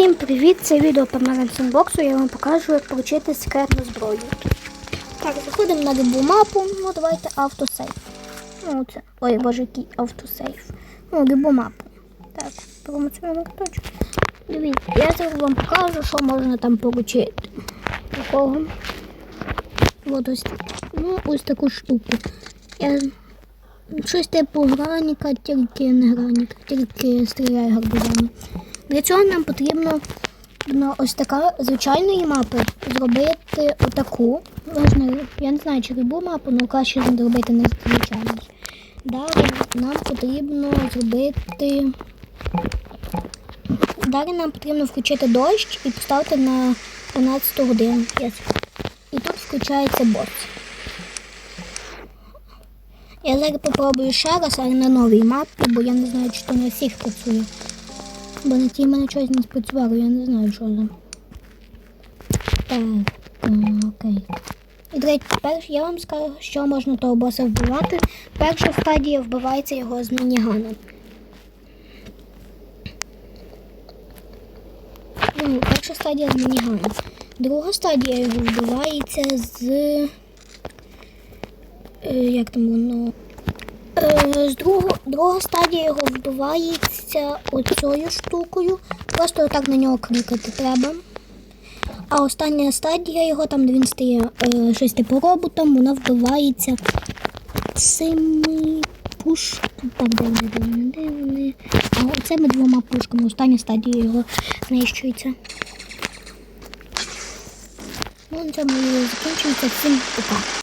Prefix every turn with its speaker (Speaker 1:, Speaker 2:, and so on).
Speaker 1: Всім привіт! Це відео по Сенбоксу. Я вам покажу, як отримати секретну зброю. Так, заходимо на любу мапу. Ну, давайте автосейф. Ну, це. Ой, боже, який автосейф. Ну, любу мапу. Так, промоцюємо точку. Дивіться, я зараз вам покажу, що можна там отримати. Такого. От ось, ну, ось таку штуку. Я щось типу граніка, тільки не граніка, тільки стріляє гарбузами. Для цього нам потрібно на ось така звичайної мапи зробити отаку. Можна, я не знаю, чи любу мапу, але краще зробити не звичайну. Далі нам потрібно зробити. Далі нам потрібно включити дощ і поставити на 12 годину. І тут включається бот. Я зараз попробую ще раз, але на новій мапі, бо я не знаю, чи то на всіх працює. Бо на тій мене щось не спрацювало, я не знаю, що за. Так, окей. І до речі, перш я вам скажу, що можна того боса вбивати. Перша стадія вбивається його з мінігана. Ну, перша стадія з мінігана. Друга стадія його вбивається з. Е, як там воно? Е, з другого, друга стадія його вбивається оцею штукою. Просто отак на нього клікати треба. А остання стадія його, там де він стає е, щось типу роботом, вона вбивається цими пушками. Так, де вони, де вони, де вони. А оцими двома пушками. Остання стадія його знищується. Ну, на цьому закінчується. Всім пока.